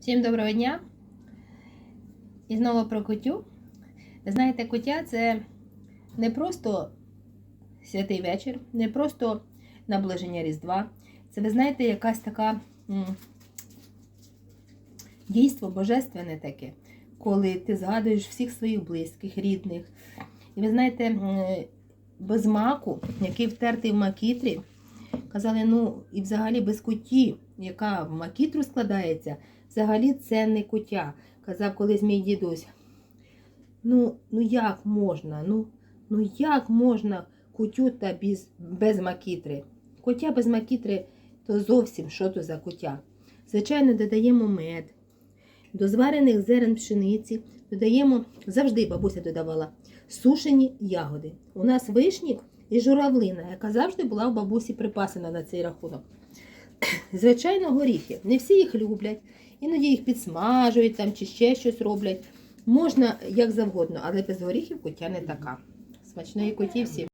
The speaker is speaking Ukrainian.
Всім доброго дня! І знову про кутю. Ви знаєте, кутя це не просто святий вечір, не просто наближення Різдва. Це, ви знаєте, якась така дійство божественне таке, коли ти згадуєш всіх своїх близьких, рідних. І ви знаєте, без маку, який втертий в макітрі, казали, ну, і взагалі без куті, яка в макітру складається, взагалі це не кутя. Казав колись мій дідусь. Ну, ну як можна? Ну, ну як можна кутю та без, без макітри? Кутя без макітри то зовсім що то за кутя. Звичайно, додаємо мед. До зварених зерен пшениці додаємо, завжди бабуся додавала, сушені ягоди. У нас вишні і журавлина, яка завжди була у бабусі припасена на цей рахунок. Звичайно, горіхи. Не всі їх люблять, іноді їх підсмажують там, чи ще щось роблять. Можна як завгодно, але без горіхів кутя не така. Смачної куті всім.